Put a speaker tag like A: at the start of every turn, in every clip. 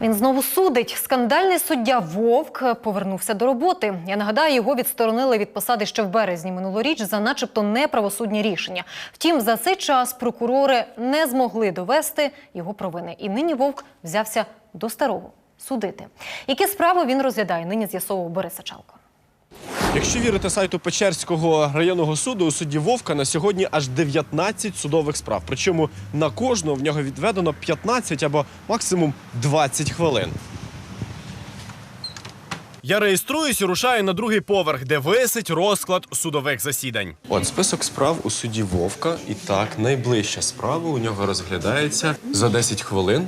A: Він знову судить. Скандальний суддя Вовк повернувся до роботи. Я нагадаю, його відсторонили від посади ще в березні минулоріч за начебто неправосудні рішення. Втім, за цей час прокурори не змогли довести його провини. І нині Вовк взявся до старого судити. Які справи він розглядає? Нині з'ясовував Борис Сачалко.
B: Якщо вірити сайту Печерського районного суду, у судді Вовка на сьогодні аж 19 судових справ. Причому на кожну в нього відведено 15 або максимум 20 хвилин. Я реєструюсь і рушаю на другий поверх, де висить розклад судових засідань. От список справ у суді Вовка. І так, найближча справа у нього розглядається за 10 хвилин.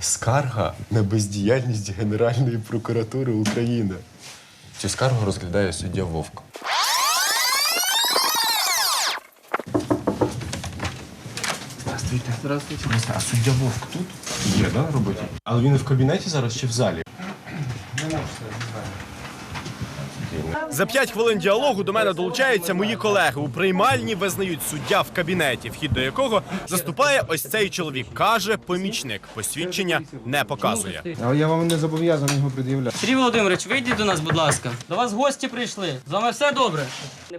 B: Скарга на бездіяльність Генеральної прокуратури України. Цю скаргу розглядає суддя Вовк. Здравствуйте. Здравствуйте. А суддя Вовк тут? Є, да, на роботі? Але він в кабінеті зараз чи в залі? За п'ять хвилин діалогу до мене долучаються мої колеги. У приймальні визнають суддя в кабінеті, вхід до якого заступає ось цей чоловік. Каже, помічник. Посвідчення не показує.
C: Але я вам не зобов'язаний його пред'являти.
D: Сергій Володимирович, вийдіть до нас, будь ласка. До вас гості прийшли. З вами все добре.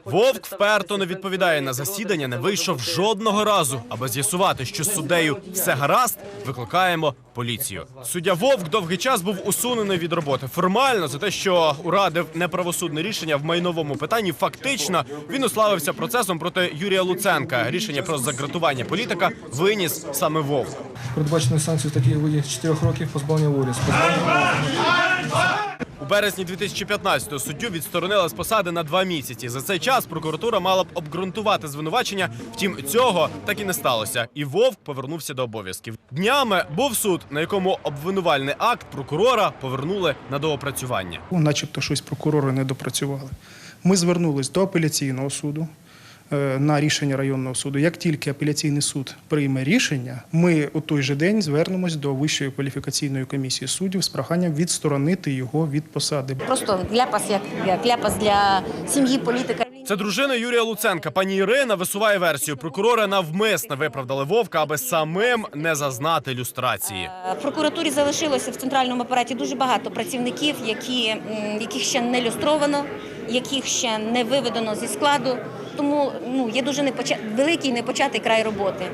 B: Вовк вперто не відповідає на засідання, не вийшов жодного разу. Аби з'ясувати, що з суддею все гаразд, викликаємо поліцію. Суддя Вовк довгий час був усунений від роботи. Формально за те, що урадив неправосудне рішення в майновому питанні. Фактично він уславився процесом проти Юрія Луценка. Рішення про загратування політика виніс саме Вовк.
C: Передбачено санкцію статті виді 4 років позбавлення волі.
B: Позбавлення березні 2015-го суддю відсторонили з посади на два місяці. За цей час прокуратура мала б обґрунтувати звинувачення. Втім, цього так і не сталося. І Вовк повернувся до обов'язків. Днями був суд, на якому обвинувальний акт прокурора повернули на доопрацювання.
E: Начебто щось прокурори не допрацювали. Ми звернулись до апеляційного суду на рішення районного суду. Як тільки апеляційний суд прийме рішення, ми у той же день звернемось до Вищої кваліфікаційної комісії суддів з проханням відсторонити його від посади.
F: Просто ляпас як, ляпас для сім'ї політика.
B: Це дружина Юрія Луценка. Пані Ірина висуває версію. Прокурори навмисно виправдали Вовка, аби самим не зазнати люстрації.
F: В прокуратурі залишилося в центральному апараті дуже багато працівників, які, яких ще не люстровано, яких ще не виведено зі складу. Тому ну, є дуже непоча... великий непочатий край роботи.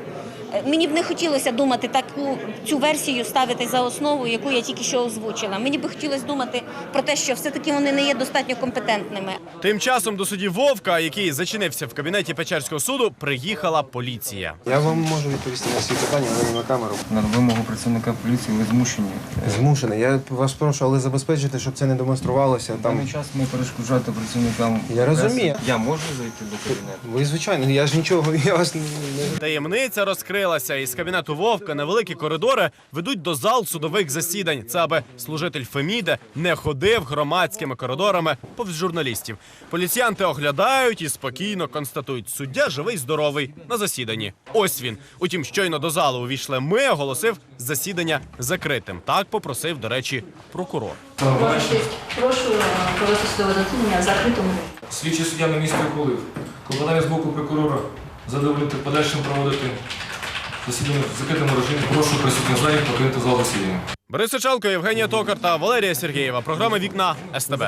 F: Мені б не хотілося думати таку цю версію ставити за основу, яку я тільки що озвучила. Мені би хотілося думати про те, що все-таки вони не є достатньо компетентними.
B: Тим часом до судді Вовка, який зачинився в кабінеті Печерського суду, приїхала поліція.
C: Я вам можу відповісти на всі питання, але не на камеру.
G: На вимогу працівника поліції ви змушені.
C: Змушений. Я вас прошу, але забезпечити, щоб це не демонструвалося.
G: В даний час ми перешкоджати працівникам.
C: Я розумію.
G: Я можу зайти до кабінету.
C: ви звичайно, я ж нічого, я вас не
B: Таємниця розкрилася. Із кабінету Вовка на великі коридори ведуть до зал судових засідань. Це аби служитель Феміде не ходив громадськими коридорами повз журналістів. Поліціянти оглядають і спокійно констатують, суддя живий, здоровий на засіданні. Ось він. Утім, щойно до залу увійшли ми, оголосив засідання закритим. Так попросив, до речі, прокурор.
H: Прошу провести судове засідання закритому.
I: Слідчий суддя на місці ухвалив. Клопотання з боку прокурора задовольнити подальшим проводити засідання в закритому режимі. Прошу присутніх залі покинути зал засідання.
B: Борис Сичалко, Євгенія Токар та Валерія Сергієва. Програма Вікна СТБ.